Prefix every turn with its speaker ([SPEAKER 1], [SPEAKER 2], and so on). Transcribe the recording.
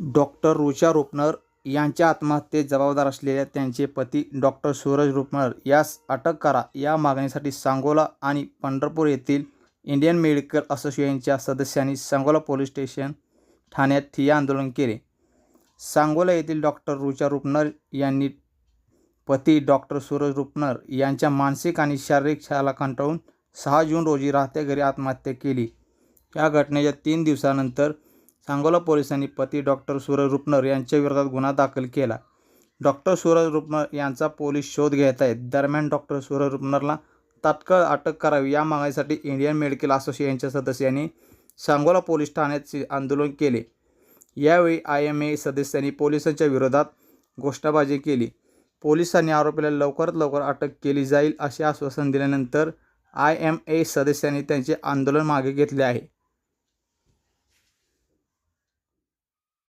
[SPEAKER 1] Doctor Rucha Rupnar यांच्या आत्महत्येस जबाबदार असलेल्या त्यांचे पती डॉक्टर सूरज रुपनर यास अटक करा या मागणीसाठी सांगोला आणि पंढरपूर येथील इंडियन मेडिकल असोसिएशनच्या सदस्यांनी सांगोला पोलीस स्टेशन ठाण्यात ठिय्या आंदोलन केले. सांगोला येथील डॉक्टर रुचा रुपनर यांनी पती डॉक्टर सूरज रुपनर यांच्या मानसिक आणि शारीरिक छाला कंटाळून सहा जून रोजी राहत्या घरी आत्महत्या केली. या घटनेच्या तीन दिवसानंतर सांगोला पोलिसांनी पती डॉक्टर सूरज रुपनर यांच्या विरोधात गुन्हा दाखल केला. डॉक्टर सूरज रुपनर यांचा पोलीस शोध घेत आहेत. दरम्यान डॉक्टर सूरज रुपनरला तात्काळ अटक करावी या मागणीसाठी इंडियन मेडिकल असोसिएशनच्या सदस्यांनी सांगोला पोलीस ठाण्यात आंदोलन केले. यावेळी आय एम ए सदस्यांनी पोलिसांच्या विरोधात घोषणाबाजी केली. पोलिसांनी आरोपीला लवकरात लवकर अटक केली जाईल असे आश्वासन दिल्यानंतर आय एम ए सदस्यांनी त्यांचे आंदोलन मागे घेतले आहे.